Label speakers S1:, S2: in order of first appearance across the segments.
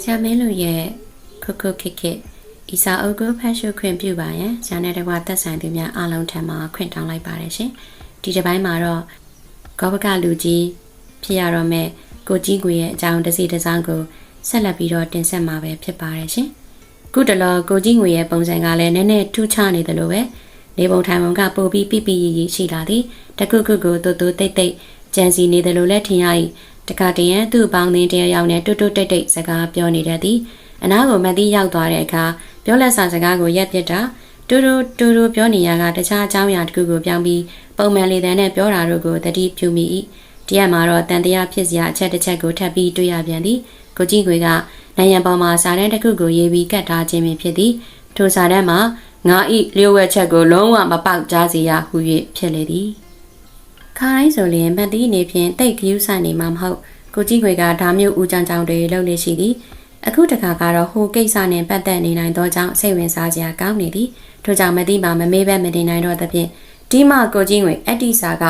S1: ဆရာမင်းလူရဲ့ခုခုခစ်ခစ်ဤစာအုပ်ကိုဖတ်ရှုခွင့်ပြုပါရန်ဇာနယ်တကွာသက်ဆိုင်သူများအားလုံးထံမှခွင့်တောင်းလိုက်ပါတယ်ရှင်ဒီတစ်ပိုင်းမှာတော့ကောဘကလူကြီးဖြစ်ရတော့မဲ့ကိုကြီးကိုရဲ့အကြောင်းတစ်စီတစ်စောင်းကိုဆက်လက်ပြီးတော့တင်ဆက်မှာပဲဖြစ်ပါတယ်ရှင်ခုတလောကိုကြီးငွေရဲ့ပုံစံကလည်းနည်းနည်းထူးခြားနေတယ်လို့ပဲနေပုံထိုင်ပုံကပိုပြီးပြပြရည်ရည်ရှိလာသည်တခုခုကိုတူတူတိတ်တိတ်ကြံစီနေတယ်လို့လည်းထင်ရ၏ တခါတည်းရန်သူ့ပေါင်းသင်းတယောက်ယောက်နဲ့တွတ်တွတ်တိတ်တိတ်စကားပြောနေတတ်သည်အနားကိုမသိရောက်သွားတဲ့အခါပြောလက်စာစကားကိုရက်ပြစ်တာတူတူတူတူပြောနေရကတခြားအကြောင်းအရာတစ်ခုကိုပြောင်းပြီးပုံမှန်လေတန်းနဲ့ပြောတာတို့ကိုတတိပြုမိ၏တရက်မှာတော့တန်တရားဖြစ်စရာအချက်တစ်ချက်ကိုထပ်ပြီးတွေ့ရပြန်သည်ကိုကြီးခွေကနိုင်ရန်ပေါ်မှာစာတန်းတစ်ခုကိုရေးပြီးကတ်ထားခြင်းပင်ဖြစ်သည်ထိုစာတန်းမှာငါဤလျှို့ဝှက်ချက်ကိုလုံးဝမပေါက်ကြားစေရဟု၍ဖြစ်လေသည် ခါတိုင်းဆိုရင်ဗတ်တီးအနေဖြင့်တိတ်ခရူးဆိုင်နေမှာမဟုတ်ကိုကြီးခွေကဒါမျိုးဦးကြောင်ကြောင်တွေလှုပ်နေရှိသည်အခုတခါကတော့ဟိုကိစ္စနဲ့ပတ်သက်နေနိုင်သောကြောင့်စိတ်ဝင်စားစရာကောင်းနေသည်ထို့ကြောင့်မသိပါမမေးဘဲမတင်နိုင်တော့သဖြင့်ဒီမှကိုကြီးခွေအတ္တိစာက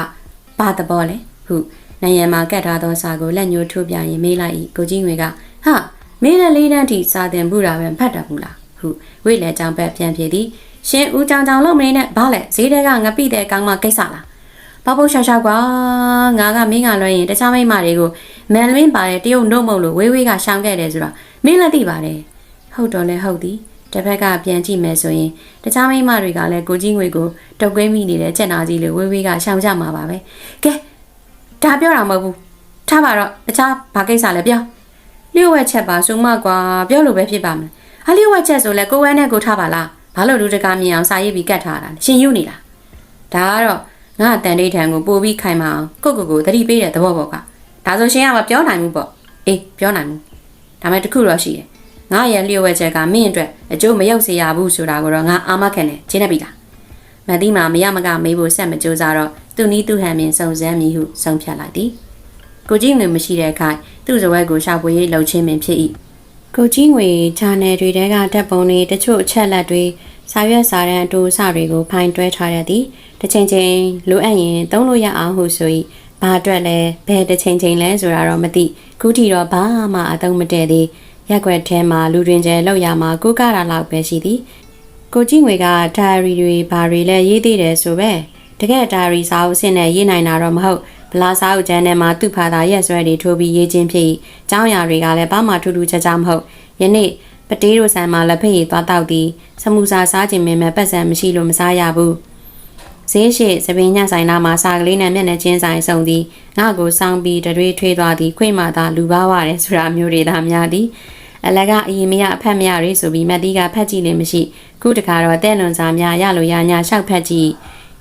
S1: ဘာတဘောလဲဟုနိုင်ရန်မှာကတ်ထားသောစာကိုလက်ညှိုးထိုးပြရင်မေးလိုက်၏ကိုကြီးခွေကဟာမေးလက်လေးတန်းထိစာတင်မှုတာပဲဖတ်တတ်ဘူးလားဟုဝိလက်ကြောင်ဘက်ပြန်ပြေသည်ရှင်ဦးကြောင်ကြောင်လုံးမနေနဲ့ဘာလဲဈေးတဲကငပိတဲ့ကောင်းမကိစ္စလား ဘာဖို့ရှာရှာကွာငါကမင်းကလွှဲရင်တခြားမိန်းမတွေကိုမန်လွင်းပါတဲ့တရုတ်နှုတ်မုတ်လို့ဝေးဝေးကရှောင်ခဲ့တယ်ဆိုတော့မင်းလည်းသိပါတယ်ဟုတ်တော့လဲဟုတ်သည်တစ်ဖက်ကပြန်ကြည့်မယ်ဆိုရင်တခြားမိန်းမတွေကလည်းကိုကြီးငွေကိုတုတ်ကွေးမိနေတဲ့ချက်နာကြီးလို့ဝေးဝေးကရှောင်ကြမှာပါပဲကဲဒါပြောတာမဟုတ်ဘူးထားပါတော့တခြားဘာကိစ္စလဲပြောလျှို့ဝှက်ချက်ပါဆိုမှကွာပြောလို့ပဲဖြစ်ပါမယ်အလျှို့ဝှက်ချက်ဆိုလဲကိုဝမ်းနဲ့ကိုထားပါလားဘာလို့လူတကာမြင်အောင်စာရေးပြီးကတ်ထားတာလဲရှင်ယူနေလားဒါကတော့ ငါတန်တိတ်ထံကိုပို့ပြီးခိုင်မအောင်ကိုကိုကိုသတိပေးတဲ့သဘောပေါ့ကဒါဆိုရှင်ကမပြောနိုင်ဘူးပေါ့အေးပြောနိုင်ဘူးဒါမဲ့တခုတော့ရှိတယ်ငါရဲ့လျှို့ဝှက်ချက်ကမင်းအတွက်အကျိုးမရောက်စေရဘူးဆိုတာကိုတော့ငါအာမခံတယ်ရှင်းနေပြီလားမသိမှမရမကမေးဖို့ဆက်မကြိုးစားတော့သူနီးသူဟန်ပင်စုံစမ်းမိဟုဆုံးဖြတ်လိုက်သည်ကိုကြီးငွေမရှိတဲ့အခါသူ့ဇဝဲကိုရှာဖွေရေးလှုပ်ချင်းပင်ဖြစ်၏ကိုကြီးငွေချာနယ်တွေတဲကဓာတ်ပုံတွေတချို့အချက်လက်တွေ စာရွက်စာတမ်းအတူအစတွေကိုဖိုင်တွဲထားရသည်တစ်ချိန်ချိန်လိုအပ်ရင်သုံးလို့ရအောင်ဟုဆို၏ဘာအတွက်လဲဘယ်တစ်ချိန်ချိန်လဲဆိုတာတော့မသိခုထိတော့ဘာမှအသုံးမတည့်သေးရက်ွက်ထဲမှာလူတွင်ကျဲလောက်ရမှာကိုကတာလောက်ပဲရှိသည်ကိုကြီးငွေကဒါရီတွေဘာတွေလဲရေးသေးတယ်ဆိုပဲတကယ်ဒါရီစာအုပ်အဆင့်နဲ့ရေးနိုင်တာတော့မဟုတ်ဗလာစာအုပ်ကျမ်းထဲမှာသူ့ဖာသာရက်ဆွဲတွေထိုးပြီးရေးခြင်းဖြစ်၏။ကျောင်းရာတွေကလည်းဘာမှထူးထူးခြားခြားမဟုတ်။ယနေ့ ပတေးတို့ဆန်မှာလက်ဖက်ရည်သွားတောက်သည်စမှုစာစားခြင်းမင်းမဲ့ပတ်စံမရှိလို့မစားရဘူး။ဈေးရှိသပင်းညဆိုင်နာမှာစာကလေးနဲ့မျက်နှာချင်းဆိုင်စုံသည်ငါကိုစောင်းပြီးတတွေးထွေးသွားသည်ခွေ့မှသာလူပါဝရတယ်ဆိုတာမျိုးတွေသာများသည်အလကအရင်မရအဖက်မရတွေဆိုပြီးမက်တီကဖက်ကြည့်လည်းမရှိခုတခါတော့တဲ့လွန်စာများရလို့ရညာလျှောက်ဖက်ကြည့်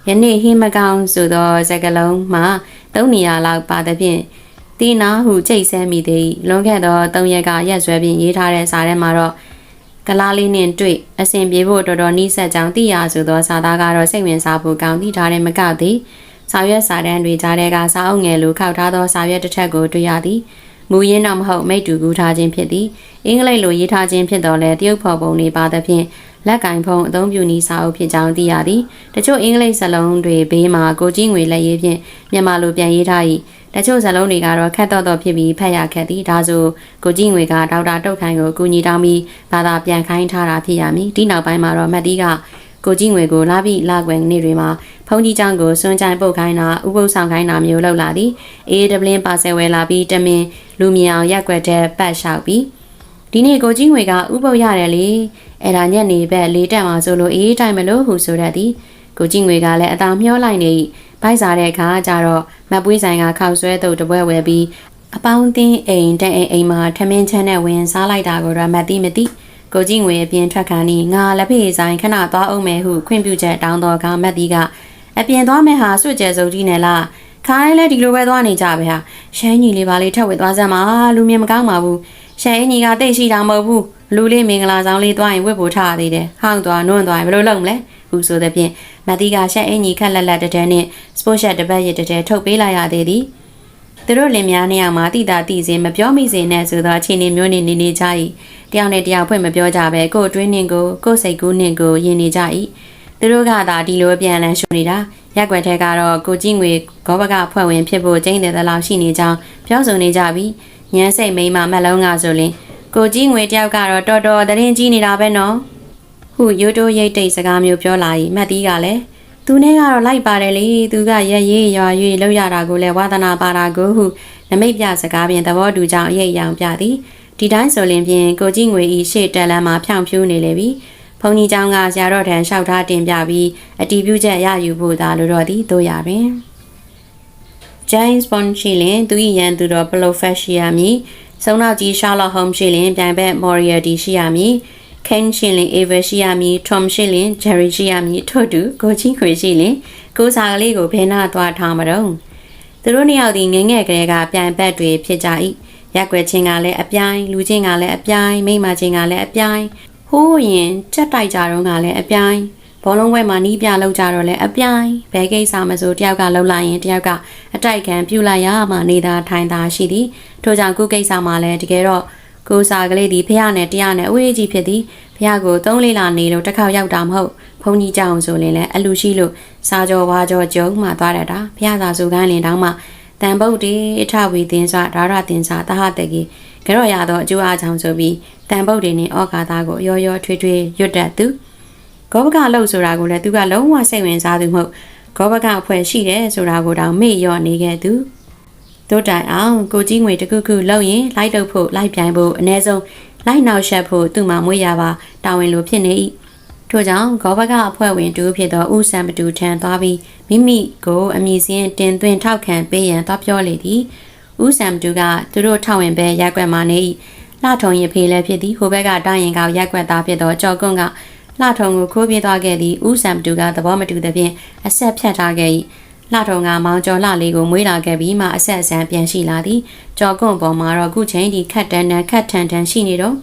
S1: ယနေ့ဟင်းမကောင်းဆိုသောစကလုံးမှာသုံးနေရလောက်ပါသဖြင့် တီနာဟုကြိတ်ဆဲမိသည်လွန်ခဲ့သော၃ရက်ကရက်ဆွဲပြီးရေးထားတဲ့စာထဲမှာတော့ကလားလေးနဲ့တွေ့အစဉ်ပြေဖို့တော်တော်နှိစက်ကြောင်းသိရဆိုသောစာသားကတော့စိတ်ဝင်စားဖို့ကောင်းသည့်ထားတယ်မကသည်စာရွက်စာတမ်းတွေကြားထဲကစာအုပ်ငယ်လိုခောက်ထားသောစာရွက်တစ်ထက်ကိုတွေ့ရသည် မူရင်းတော့မဟုတ်မိတ်တူကူထားခြင်းဖြစ်သည်အင်္ဂလိပ်လိုရေးထားခြင်းဖြစ်တော်လဲတရုတ်ဖော်ပုံတွေပါသဖြင့်လက်ကင်ဖုံအသုံးပြုနည်းစာအုပ်ဖြစ်ကြောင်းသိရသည်တချို့အင်္ဂလိပ်စာလုံးတွေဘေးမှာကိုကြီးငွေလက်ရေးဖြင့်မြန်မာလိုပြန်ရေးထား၏တချို့စာလုံးတွေကတော့ခက်တော့တော့ဖြစ်ပြီးဖတ်ရခက်သည်ဒါဆိုကိုကြီးငွေကဒေါက်တာတုတ်ခိုင်ကိုကူညီတောင်းပြီးဘာသာပြန်ခိုင်းထားတာဖြစ်ရမည်ဒီနောက်ပိုင်းမှာတော့မတ်တီးက ကိုကြီးငွေကိုလာပြီးလာကွယ်နေ့တွေမှာဖုန်ကြီးချောင်းကိုစွန့်ချိုင်ပုတ်ခိုင်းတာဥပုပ်ဆောင်ခိုင်းတာမျိုးလုပ်လာသည်အေးဒပလင်းပါဆယ်ဝဲလာပြီးတမင်လူမြင်အောင်ရက်ွက်တဲ့ပတ်လျှောက်ပြီးဒီနေ့ကိုကြီးငွေကဥပုပ်ရတယ်လေအဲ့ဒါညက်နေဘက်လေးတက်မှာဆိုလို့အေးတိုင်မလို့ဟုဆိုတတ်သည်ကိုကြီးငွေကလည်းအသာမျောလိုက်နေ၏ဘိုက်စားတဲ့အခါကျတော့မပွေးဆိုင်ကခောက်ဆွဲတုပ်တပွဲဝဲပြီးအပေါင်းအသင်းအိမ်တဲ့အိမ်အိမ်မှာထမင်းချမ်းနဲ့ဝင်စားလိုက်တာကိုတော့မသိမသိ ကိုကြီးငွေအပြင်ထွက်ခါနီငါလက်ဖေးဆိုင်ခဏသွားအောင်မယ်ဟုခွင့်ပြုချက်တောင်းတော့ကမတ်တီကအပြင်သွားမယ်ဟာစွတ်ကျဲစုပ်ကြီးနဲ့လားခိုင်းလဲဒီလိုပဲသွားနေကြပဲဟာရှမ်းကြီးလေးပါလေးထပ်ဝေသွားစမ်းပါလူမြင်မကောင်းပါဘူးရှမ်းကြီးကတိတ်ရှိတာမဟုတ်ဘူးလူလေးမင်္ဂလာဆောင်လေးသွားရင်ဝတ်ဖို့ထားသေးတယ်ဟောင်းသွားနွန့်သွားရင်ဘယ်လိုလုပ်မလဲဟုဆိုတဲ့ဖြင့်မတ်တီကရှက်အင်ကြီးခက်လက်လက်တတဲနဲ့စပို့ရှက်တစ်ပတ်ရတတဲထုတ်ပေးလိုက်ရသေးသည် သူတို့လင်များနေရာမှာတိတာတိစင်မပြောမိစေနဲ့ဆိုသောအခြေအနေမျိုးနေနေနေကြ၏တယောက်နဲ့တယောက်ဖွင့်မပြောကြပဲကို့အတွင်းနှင်ကိုကို့စိတ်ကူးနှင်ကိုယင်နေကြ၏သူတို့ကသာဒီလိုပြန်လန်းရှုနေတာရက်ွက်ထဲကတော့ကိုကြီးငွေဂောဘကဖွဲ့ဝင်ဖြစ်ဖို့ကျင်းတဲ့တလောက်ရှိနေကြောင်းပြောဆိုနေကြပြီးညမ်းစိတ်မိန်းမမက်လုံးကဆိုရင်ကိုကြီးငွေတယောက်ကတော့တော်တော်သတင်းကြီးနေတာပဲနော်ဟုရိုးတိုးရိတ်တိတ်စကားမျိုးပြောလာ၏မတ်တီးကလည်း သူနဲ့ကတော့လိုက်ပါတယ်လေသူကရရေးရွာ၍လောက်ရတာကိုလည်းဝါသနာပါတာကိုဟုနမိတ်ပြစကားဖြင့်သဘောတူကြောင်းအရေးအယောင်ပြသည်ဒီတိုင်းဆိုရင်ဖြင့်ကိုကြီးငွေဤရှေ့တက်လမ်းမှာဖြောင်ဖြူးနေလေပြီဘုံကြီးเจ้าကဆရာတော်ထံလျှောက်ထားတင်ပြပြီးအတီးပြုချက်ရယူဖို့သာလိုတော့သည်တို့ရပင် James Bond ရှိလင်သူ၏ရန်သူတော် Blofeld ရှိရမည်။စုံနောက်ကြီး Sherlock Holmes ရှိလင်ပြိုင်ဘက် Moriarty ရှိရမည်။ Kane ရှိလင် Ava ရှိရမည်။ Tom ရှိလင် Jerry ရှိရမည်ထို့တူကိုချင်းခွေရှိလင်ကိုစာကလေးကိုဘယ်နာသွားထားမတော့။သူတို့နှစ်ယောက်ဒီငငယ်ကလေးကပြိုင်ဘက်တွေဖြစ်ကြ၏။ရက်ွယ်ချင်းကလည်းအပြိုင်လူချင်းကလည်းအပြိုင်မိမချင်းကလည်းအပြိုင်ဟိုးရင်ချက်တိုက်ကြတော့ကလည်းအပြိုင်ဘောလုံးဝဲမှာနီးပြလောက်ကြတော့လဲအပြိုင်ဘဲကိစ္စမဆိုတယောက်ကလှုပ်လိုက်ရင်တယောက်ကအတိုက်ခံပြုတ်လိုက်ရမှနေတာထိုင်တာရှိသည်ထို့ကြောင့်ကုကိစ္စမှာလဲတကယ်တော့ ကိုစာကလေးဒီဖះနဲ့တရားနဲ့အဝေးကြီးဖြစ်သည်ဖះကိုသုံးလေးလာနေလို့တစ်ခေါက်ရောက်တာမဟုတ်ဘုန်းကြီးကြောင်ဆိုရင်လည်းအလူရှိလို့စားကြောဝါကြောကြုံမှသွားတတ်တာဖះသာစုကန်းလင်တောင်းမှတန်ပုတ်တေအထဝီတင်စွာဒါရတင်စွာတဟတကေကြောရသောအကျိုးအားကြောင့်ဆိုပြီးတန်ပုတ်တွေနဲ့ဩကာသကိုရောရောထွေးထွေးရွတ်တတ်သူဂောဘကလှုပ်ဆိုတာကိုလည်းသူကလုံးဝစိတ်ဝင်စားသူမဟုတ်ဂောဘကအဖွဲ့ရှိတယ်ဆိုတာကိုတောင်မေ့လျော့နေခဲ့သူ တို့တိုင်အောင်ကိုကြီးငွေတခုခုလှုပ်ရင်လိုက်တော့ဖို့လိုက်ပြိုင်ဖို့အ ਨੇ ဆုံးလိုက်နောက်ရှက်ဖို့သူ့မှာမွေးရပါတာဝန်လိုဖြစ်နေ၏ထို့ကြောင့်ဂောဘကအဖွဲ့ဝင်တူဖြစ်သောဦးစံပတူထံသွားပြီးမိမိကိုအမည်စင်းတင်သွင်းထောက်ခံပေးရန်သွားပြောလေသည်ဦးစံပတူကသူတို့ထောက်ဝင်ပဲရက်ွက်မှနေ၏လှထုံရဖေးလည်းဖြစ်သည်ဟိုဘက်ကတာရင်ကောက်ရက်ွက်သားဖြစ်သောကြော်ကွန်းကလှထုံကိုခိုးပြေးသွားခဲ့သည်ဦးစံပတူကသဘောမတူသဖြင့်အဆက်ဖြတ်ထားခဲ့၏ လှထုံကမောင်ကျော်လှလေးကိုမွေးလာခဲ့ပြီးမှအဆက်အဆန်ပြန်ရှိလာသည်ကြော်ကွန်းပေါ်မှာတော့ခုချိန်ဒီခတ်တန်းတန်းခတ်ထန်ထန်ရှိနေတော့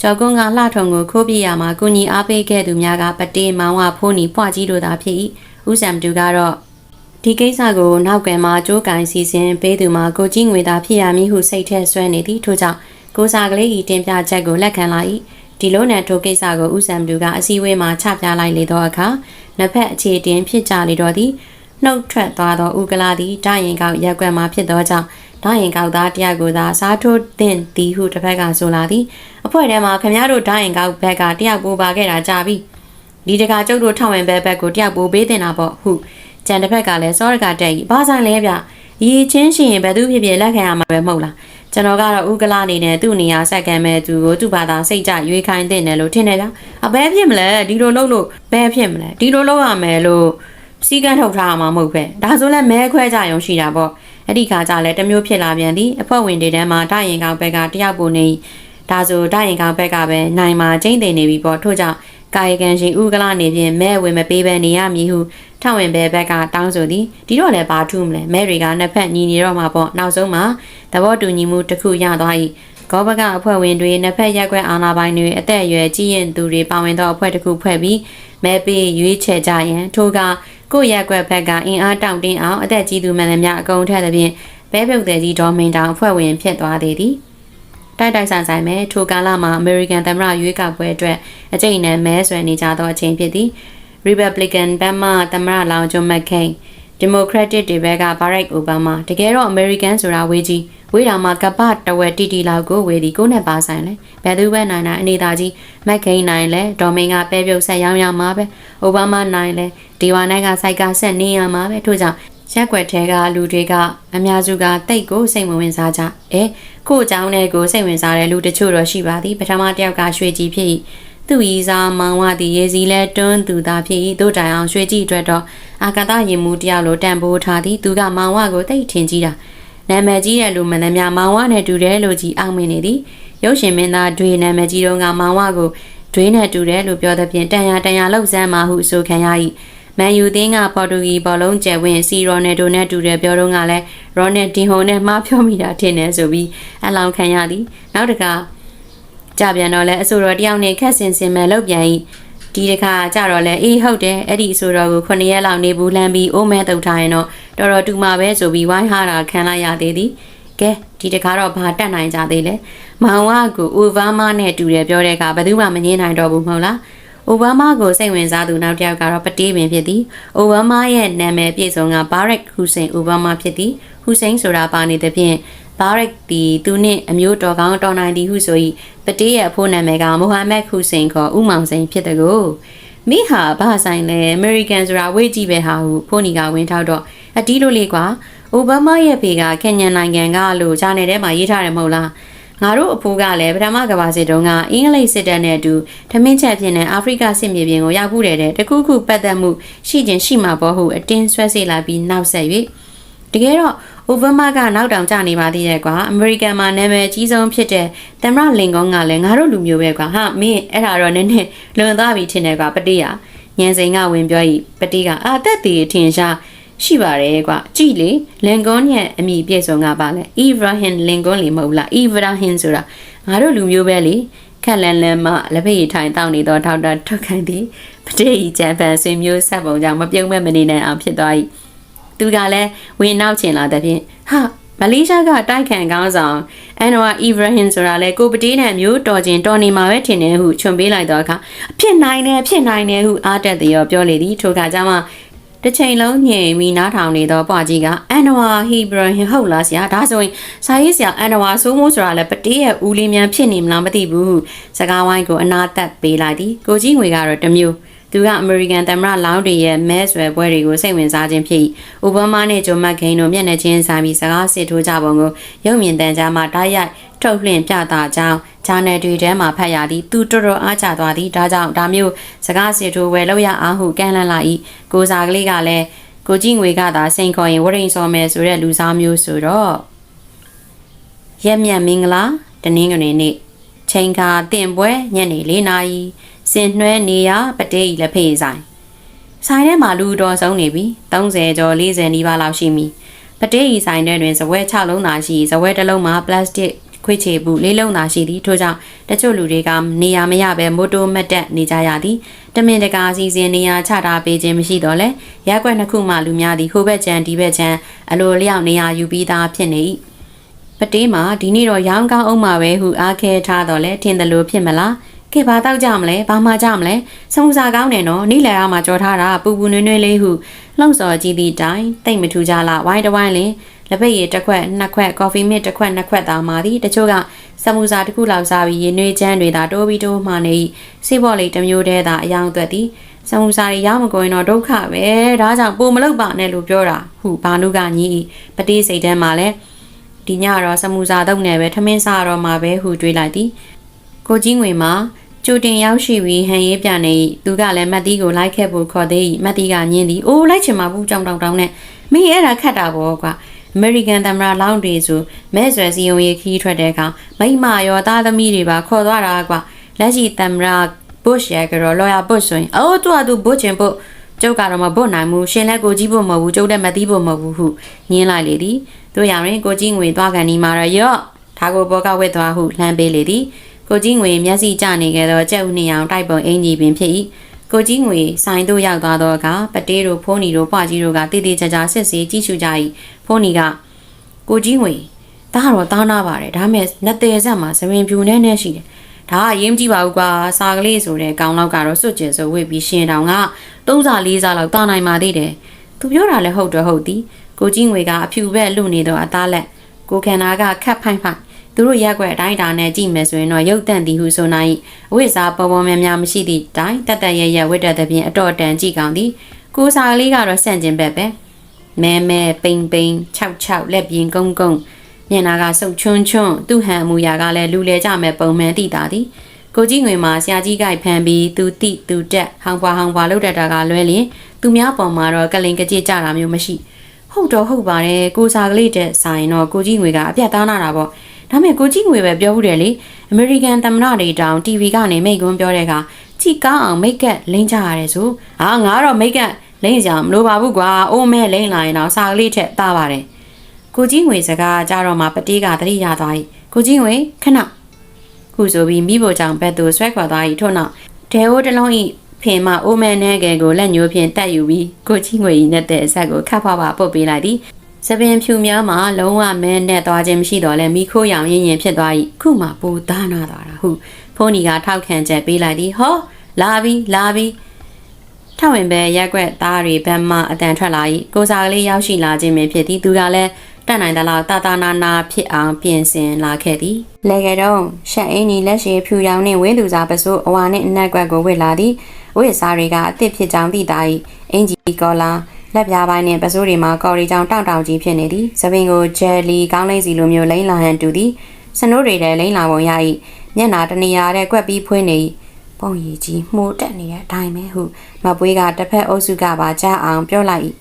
S1: ကျော်ကွန်းကလှထုံကိုခိုးပြေးရမှာကုညီအားပေးခဲ့သူများကပတေးမောင်ဝဖိုးနီဖွာကြီးတို့သာဖြစ်၏ဦးစံပတူကတော့ဒီကိစ္စကိုနောက်ကံမှာကြိုးကင်စီစဉ်ပေးသူမှာကိုကြီးငွေသာဖြစ်ရမည်ဟုစိတ်ထဲဆွဲနေသည်ထို့ကြောင့်ကိုစာကလေးဤတင်ပြချက်ကိုလက်ခံလာ၏ဒီလိုနဲ့ထိုကိစ္စကိုဦးစံသူကအစည်းအဝေးမှာချပြလိုက်လေသောအခါနှစ်ဖက်အခြေတင်ဖြစ်ကြလေတော့သည် နှုတ်ထွက်သွားသောဦးကလာသည်တာရင်ကောက်ရက်ွက်မှာဖြစ်သောကြောင့်တာရင်ကောက်သားတယောက်ကိုသာစားထိုးတင်သည်ဟုတစ်ဖက်ကဆိုလာသည်အဖွဲ့ထဲမှာခမရတို့တာရင်ကောက်ဘက်ကတယောက်ပိုပါခဲ့တာကြာပြီဒီတခါကျုပ်တို့ထောက်ဝင်ဘက်ဘက်ကိုတယောက်ပိုပေးတင်တာပေါ့ဟုကြံတစ်ဖက်ကလည်းစောရကတက်ကြီးဘာဆိုင်လဲဗျရီချင်းရှင်ရင်ဘယ်သူဖြစ်ဖြစ်လက်ခံရမှာပဲမဟုတ်လားကျွန်တော်ကတော့ဥကလာအနေနဲ့သူ့နေရာဆက်ခံမဲ့သူကိုသူ့ဘာသာစိတ်ကြရွေးခိုင်းတဲ့နယ်လို့ထင်တယ်ဗျအဘဲဖြစ်မလဲဒီလိုလုပ်လို့ဘဲဖြစ်မလဲဒီလိုလုပ်ရမယ်လို့ စီကန်းထုတ်ထားမှာမဟုတ်ပဲဒါဆိုလဲမဲခွဲကြရုံရှိတာပေါ့အဲ့ဒီခါကျလဲတမျိုးဖြစ်လာပြန်သည်အဖွဲ့ဝင်တွေထဲမှာတာရင်ကောင်ဘက်ကတယောက်ပုံနေဒါဆိုတာရင်ကောင်ဘက်ကပဲနိုင်မှာကျင်းတင်နေပြီပေါ့ထို့ကြောင့်ကာယကံရှင်ဥကလာနေပြင်မဲဝင်မပေးဘဲနေရမည်ဟုထဝင်ဘဲဘက်ကတောင်းဆိုသည်ဒီတော့လည်းဘာထူးမလဲမဲတွေကနှစ်ဖက်ညီနေတော့မှာပေါ့နောက်ဆုံးမှာသဘောတူညီမှုတစ်ခုရသွား၏ဂောဘကအဖွဲ့ဝင်တွေနှစ်ဖက်ရက်ွက်အာဏာပိုင်တွေအသက်အရွယ်ကြီးရင်သူတွေပါဝင်သောအဖွဲ့တစ်ခုဖွဲ့ပြီးမဲပေးရွေးချယ်ကြရန်ထိုက ကိုရက်ွက်ဘက်ကအင်အားတောင့်တင်းအောင်အသက်ကြီးသူမှန်သမျှအကုန်ထက်သဖြင့်ဘဲပြုတ်တဲ့ကြီးဒေါ်မိန်တောင်အဖွဲ့ဝင်ဖြစ်သွားသေးသည်တိုက်တိုက်ဆိုင်ဆိုင်မဲ့ထိုကာလမှာအမေရိကန်သမ္မတရွေးကောက်ပွဲအတွက်အကျိန်နဲ့မဲဆွယ်နေကြသောအချိန်ဖြစ်သည် Republican ဘက်မှသမ္မတလောင်ဂျွန်မက် ကိန်း Democratic တွေဘက်က Barack Obama တကယ်တော့ American ဆိုတာဝေးကြီးဝေးတာမှာကပ္ပတဝက်တီတီလောက်ကိုဝေးဒီကိုနဲ့ပါဆိုင်လဲဘယ်သူပဲနိုင်နိုင်အနေသာကြီးမက်ကိန်းနိုင်လဲဒေါ်မင်ကပဲပြုတ်ဆက်ရောင်းရမှာပဲအိုဘားမားနိုင်လဲဒီဝါနိုင်ကစိုက်ကဆက်နေရမှာပဲထို့ကြောင့်ရက်ွက်ထဲကလူတွေကအများစုကတိတ်ကိုစိတ်မဝင်စားကြအဲကို့အကြောင်းနဲ့ကိုစိတ်ဝင်စားတဲ့လူတချို့တော့ရှိပါသည်ပထမတစ်ယောက်ကရွှေကြီးဖြစ် သူဤစားမောင်ဝသည်ရေစီလဲတွန်းသူသာဖြစ်၏တို့တိုင်အောင်ရွှေကြည့်အတွက်တော့အာကာသရင်မှုတယောက်လိုတန်ဖိုးထားသည်သူကမောင်ဝကိုတိတ်ထင်ကြီးတာနာမည်ကြီးတဲ့လူမနှများမောင်ဝနဲ့တူတယ်လို့ကြီးအောင်မင်းနေသည်ရုပ်ရှင်မင်းသားတွေနာမည်ကြီးတော့ကမောင်ဝကိုဒွေးနဲ့တူတယ်လို့ပြောတဲ့ပြင်တန်ရတန်ရလောက်စမ်းမှာဟုဆိုခံရ၏မန်ယူသင်းကပေါ်တူဂီဘောလုံးကျယ်ဝင်စီရိုနယ်ဒိုနဲ့တူတယ်ပြောတော့ကလည်းရောနယ်ဒီဟိုနဲ့မှားပြောမိတာထင်တယ်ဆိုပြီးအလောင်းခံရသည်နောက်တက ကြပြန်တော့လဲအဆိုတော်တယောက်နဲ့ခက်စင်စင်မဲ့လောက်ပြန်၏ဒီတခါကြတော့လဲအေးဟုတ်တယ်အဲ့ဒီအဆိုတော်ကို9ရက်လောက်နေဘူးလမ်းပြီးအိုးမဲတုတ်ထားရင်တော့တော်တော်တူမှာပဲဆိုပြီးဝိုင်းဟာတာခံလိုက်ရသေးသည်ကဲဒီတခါတော့ဘာတက်နိုင်ကြသေးလဲမောင်ဝကိုအိုဘားမားနဲ့တူတယ်ပြောတဲ့အခါဘယ်သူမှမငင်းနိုင်တော့ဘူးမဟုတ်လားအိုဘားမားကိုစိတ်ဝင်စားသူနောက်တစ်ယောက်ကတော့ပတေးပင်ဖြစ်သည်အိုဘားမားရဲ့နာမည်ပြည့်စုံကဘာရက်ဟူစိန်အိုဘားမားဖြစ်သည်ဟူစိန်ဆိုတာပါနေတဲ့ဖြင့် ဘာရက်ဒီသူနှင့်အမျိုးတော်ကောင်းတော်နိုင်သည်ဟုဆို၏ပတေးရဲ့အဖိုးနာမည်ကမိုဟာမက်ခုစိန်ခေါ်ဥမောင်စိန်ဖြစ်တဲ့ကိုမိဟာဘာဆိုင်လဲအမေရိကန်ဆိုတာဝေ့ကြည့်ပဲဟာဟုဖိုးနီကဝင်ထောက်တော့အတီးလို့လေကွာအိုဘားမားရဲ့ဖေကခင်ညာနိုင်ငံကလို့ဂျာနယ်ထဲမှာရေးထားတယ်မဟုတ်လားငါတို့အဖိုးကလည်းပထမကမ္ဘာစစ်တုန်းကအင်္ဂလိပ်စစ်တပ်နဲ့အတူထမင်းချက်ဖြစ်နေအာဖရိကစစ်မြေပြင်ကိုရောက်ဖို့တဲ့တခုခုပတ်သက်မှုရှိခြင်းရှိမှာပေါ့ဟုအတင်းဆွဲစေလာပြီးနောက်ဆက်၍တကယ်တော့ အိုဘားမားကနောက်တောင်ကျနေပါသေးရဲ့ကွာအမေရိကန်မှာနာမည်အကြီးဆုံးဖြစ်တဲ့သမ္မတလင်ကွန်ကလည်းငါတို့လူမျိုးပဲကွာဟာမင်းအဲ့ဒါတော့နည်းနည်းလွန်သွားပြီထင်တယ်ကွာပတိယညံစိန်ကဝင်ပြောဤပတိကအာတက်တည်ထင်ရှားရှိပါတယ်ကွာကြည်လေလင်ကွန်ရဲ့အမိပြည့်စုံကပါလဲအီဗရာဟင်လင်ကွန်လီမဟုတ်လားအီဗရာဟင်ဆိုတာငါတို့လူမျိုးပဲလေခက်လန်လန်မလက်ဖက်ရည်ထိုင်တောင်းနေတော့ထောက်တာထုတ်ခိုင်းသည်ပတိဤဂျပန်ဆွေမျိုးဆက်ပုံကြောင့်မပြုံးမဲ့မနေနိုင်အောင်ဖြစ်သွား၏ သူကလည်းဝင်နောက်ချင်လာတဲ့ဖြင့်ဟာမလေးရှားကတိုက်ခံကောင်းဆောင်အန်နဝါအီဗရာဟင်ဆိုတာလေကိုပတေးနဲ့မျိုးတော်ချင်းတော်နေမှာပဲထင်တယ်ဟုချွန်ပေးလိုက်တော့အခါအဖြစ်နိုင်တယ်အဖြစ်နိုင်တယ်ဟုအားတက်သည်ရောပြောလေသည်ထိုခါကျမှတစ်ချိန်လုံးညင်ပြီးနားထောင်နေတော့ပွားကြီးကအန်နဝါဟီဘရာဟင်ဟုတ်လားဆရာဒါဆိုရင်စာရေးဆရာအန်နဝါစိုးမိုးဆိုတာလည်းပတေးရဲ့ဦးလေးမြန်ဖြစ်နေမလားမသိဘူးဟုစကားဝိုင်းကိုအနာသက်ပေးလိုက်သည်ကိုကြီးငွေကတော့တစ်မျိုး သူကအမေရိကန်သမ္မတလောင်းတွေရဲ့မဲဆွယ်ပွဲတွေကိုစိတ်ဝင်စားခြင်းဖြစ်၏အိုဘားမားနဲ့ဂျွန်မတ်ဂိန်းတို့မျက်နှာချင်းဆိုင်ပြီးစကားစစ်ထိုးကြပုံကိုရုပ်မြင်သံကြားမှာဓာတ်ရိုက်ထုတ်လွှင့်ပြသကြောင်းဂျာနယ်တွေထဲမှာဖတ်ရသည်သူတော်တော်အားကျသွားသည်ဒါကြောင့်ဒါမျိုးစကားစစ်ထိုးဝယ်လို့ရအားဟုကန့်လန့်လာ၏ကိုစားကလေးကလည်းကိုကြီးငွေကသာစိန်ခေါ်ရင်ဝရိန်စော်မယ်ဆိုတဲ့လူစားမျိုးဆိုတော့ရက်မြတ်မင်္ဂလာတနင်္ဂနွေနေ့ချိန်ခါတင်ပွဲညနေ၄နာရီ စင်နှွဲနေရပတေးလက်ဖေးဆိုင်ဆိုင်ထဲမှာလူတော်ဆုံးနေပြီ30ကျော်40နီးပါးလောက်ရှိပြီပတေးဤဆိုင်ထဲတွင်ဇပွဲ6လုံးသာရှိဇပွဲတစ်လုံးမှာပလတ်စတစ်ခွေချေဘူးလေးလုံးသာရှိသည်ထို့ကြောင့်တချို့လူတွေကနေရာမရဘဲမိုတိုမတ်တက်နေကြရသည်တမင်တကာစီစဉ်နေရာချထားပေးခြင်းမရှိတော့လဲရက်ွက်နှစ်ခုမှလူများသည်ဟိုဘက်ချမ်းဒီဘက်ချမ်းအလိုလျောက်နေရာယူပြီးသားဖြစ်နေ၏ပတေးမှာဒီနေ့တော့ရောင်းကောင်းအောင်မှာပဲဟုအားခဲထားတော့လဲထင်တယ်လို့ဖြစ်မလား ကဲဘာတောက်ကြမလဲဘာမှကြမလဲစုံစာကောင်းတယ်နော်နေ့လယ်ကမှကြော်ထားတာပူပူနွေ့နွေ့လေးဟုလှုံ့ဆော်ကြည့်သည့်တိုင်တိတ်မထူကြလားဝိုင်းတဝိုင်းလင်လက်ပိတ်ရည်တစ်ခွက်နှစ်ခွက်ကော်ဖီမစ်တစ်ခွက်နှစ်ခွက်သာမာသည်တချို့ကစမူစာတစ်ခုလောက်စားပြီးရေနွေးချမ်းတွေသာတိုးပြီးတိုးမှနေ၏စေးဘော်လေးတစ်မျိုးတည်းသာအယောင်သွက်သည်စမူစာတွေရောက်မကုန်ရင်တော့ဒုက္ခပဲဒါကြောင့်ပုံမလုပ်ပါနဲ့လို့ပြောတာဟုဘာနုကညီ၏ပတိစိတ်ထဲမှာလည်းဒီညတော့စမူစာတော့နဲ့ပဲထမင်းစားတော့မှာပဲဟုတွေးလိုက်သည်ကိုကြီးငွေမှာ ကျူတင်ရောက်ရှိပြီးဟန်ရေးပြနေ၏သူကလည်းမတ်တီးကိုလိုက်ခဲ့ဖို့ခေါ်သေး၏မတ်တီးကညင်းသည်အိုးလိုက်ချင်မှာဘူးကြောင်တောင်တောင်နဲ့မင်းအဲ့ဒါခတ်တာပေါ့ကွာအမေရိကန်သမ္မတလောင်းတွေဆိုမဲဆွယ်စီယုံရေးခီးထွက်တဲ့အခါမိမရောသားသမီးတွေပါခေါ်သွားတာကွာလက်ရှိသမ္မတဘုရှ်ရဲ့ကတော့လော်ယာဘုရှ်ဆိုရင်အိုးသူကသူဘုချင်ဖို့ကျုပ်ကတော့မဘုတ်နိုင်ဘူးရှင်လက်ကိုကြီးဖို့မဟုတ်ဘူးကျုပ်လည်းမသိဖို့မဟုတ်ဘူးဟုညင်းလိုက်လေသည်တို့ရရင်ကိုကြီးငွေသွားကန်ဒီမှာတော့ရော့ဒါကိုဘောကဝက်သွားဟုလှမ်းပေးလေသည် ကိုကြီးငွေမျက်စိကျနေခဲ့သောကြက်ဥနှစ်အောင်တိုက်ပုံအင်ကြီးပင်ဖြစ်၏ကိုကြီးငွေဆိုင်သို့ရောက်သွားသောအခါပတေးတို့ဖိုးနီတို့ဖွာကြီးတို့ကတည်တည်ကြကြစစ်စေးကြည့်ရှုကြ၏ဖိုးနီကကိုကြီးငွေတားတော့တားနာပါတယ်ဒါမဲ့နှစ်သေးဆက်မှာသမင်ဖြူနေနေရှိတယ်ဒါကရေးမကြည့်ပါဘူးကွာစာကလေးဆိုတဲ့ကောင်လောက်ကတော့စွတ်ကျင်ဆိုဝစ်ပြီးရှင်တောင်က၃စာ၄စာလောက်တားနိုင်ပါသေးတယ်သူပြောတာလည်းဟုတ်တော့ဟုတ်သည်ကိုကြီးငွေကအဖြူဘက်လူနေတော့အသားလက်ကိုခန္ဓာကခတ်ဖိုင်ဖိုင် သူတို့ရက်ွက်အတိုင်းတာနဲ့ကြည့်မယ်ဆိုရင်တော့ရုပ်တန့်သည်ဟုဆိုနိုင်အဝိစားပေါ်ပေါ်များများမရှိသည့်တိုင်တက်တက်ရရဝိတ္တသဖြင့်အတော်တန်ကြည့်ကောင်းသည်ကိုစာကလေးကတော့ဆန့်ကျင်ဘက်ပဲမဲမဲပိန်ပိန်66လက်ပြင်းကုန်းကုန်းမျက်နာကစုပ်ချွန်းချွန်းသူ့ဟန်အမူအရာကလည်းလူလေကြမဲ့ပုံမှန်သိတာသည်ကိုကြီးငွေမှာဆရာကြီးကြိုက်ဖမ်းပြီးသူတိသူတက်ဟောင်ပွားဟောင်ပွားလောက်တတ်တာကလွဲလင်သူများပေါ်မှာတော့ကလင်ကကြစ်ကြတာမျိုးမရှိ ဟုတ်တော့ဟုတ်ပါတယ်ကိုစာကလေးတဲ့ဆိုင်တော့ကိုကြီးငွေကအပြတ်သားနာတာပေါ့ ဒါမဲ့ကိုကြီးငွေပဲပြောဘူးတယ်လေအမေရိကန်သမ္မတတွေတောင် TV ကနေမိတ်ကွန်းပြောတဲ့အခါကြည်ကောင်းအောင်မိတ်ကက်လိမ့်ကြရတယ်ဆိုအာငါတော့မိတ်ကက်လိမ့်ကြမလို့ပါဘူးကွာအိုးမဲလိမ့်လာရင်တော့စာကလေးထက်သားပါတယ်ကိုကြီးငွေစကားကြတော့မှပတေးကတတိရသွား၏ကိုကြီးငွေခဏခုဆိုပြီးမိဖို့ကြောင့်ဘက်သို့ဆွဲခွာသွား၏ထို့နောက်ဒဲအိုးတစ်လုံး၏ဖင်မအိုးမဲနဲကယ်ကိုလက်ညှိုးဖြင့်တက်ယူပြီးကိုကြီးငွေ၏နဲ့တဲ့အဆက်ကိုခတ်ဖွားဖွားပုတ်ပေးလိုက်သည် စပင်ဖြူများမှာလုံးဝမဲနဲ့သွားခြင်းမရှိတော့လဲမိခိုးရောင်ရင်းရင်ဖြစ်သွား၏ခုမှပူသားနာသွားတာဟုဖုန်းကြီးကထောက်ခံချက်ပေးလိုက်သည်ဟောလာပြီလာပြီထဝင်ပဲရက်ွက်သားတွေဘက်မှအတန်ထွက်လာ၏ကိုစားကလေးရောက်ရှိလာခြင်းပဲဖြစ်သည်သူကလည်းတက်နိုင်သလောက်တာတာနာနာဖြစ်အောင်ပြင်ဆင်လာခဲ့သည်လေကတုံးရှက်အင်းကြီးလက်ရှိဖြူရောင်နှင့်ဝင်းသူစားပစိုးအဝါနှင့်အနက်ကွက်ကိုဝစ်လာသည်ဝစ်စားတွေကအစ်စ်ဖြစ်ကြောင်းသိတာ၏အင်ကြီးကောလာ လက်ပြားပိုင်းနှင့်ပစိုးတွေမှာကော်ရီကြောင်တောင့်တောင့်ကြီးဖြစ်နေသည်သပင်ကိုဂျယ်လီကောင်းလေးစီလိုမျိုးလိမ့်လာဟန်တူသည်စနိုးတွေလည်းလိမ့်လာပုံရ၏မျက်နာတနေရာတဲ့ကွက်ပြီးဖွေးနေ၏ပုံရည်ကြီးမှုတက်နေတဲ့အတိုင်းပဲဟုမပွေးကတစ်ဖက်အုပ်စုကပါကြားအောင်ပြောလိုက်၏